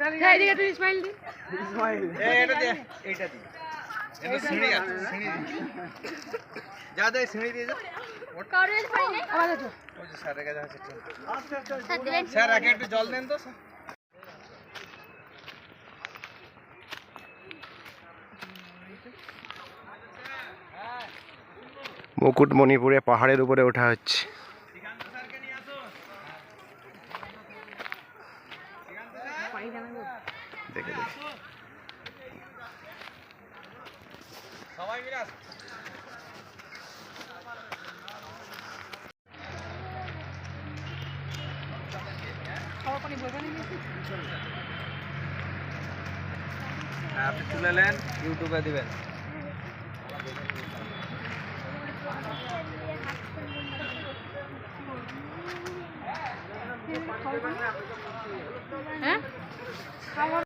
হ্যাঁ এদিকে তুই স্মাইল দি। এটা এইটা দিয়ে এটা সিঁড়ি আছে সিঁড়ি দিয়ে যা দে সিঁড়ি দিয়ে যা। আবার দেখো ওই যে স্যারের কাছে আছে স্যার স্যার আগে একটু জল দেন তো স্যার। মুকুটমণিপুরে পাহাড়ের উপরে ওঠা হচ্ছে। দেখে দেখে। সবাই মিলে আসো। হ্যাঁ, আপনি তুলে নেন ইউটিউবে দিবেন। হ্যাঁ? খাওয়ার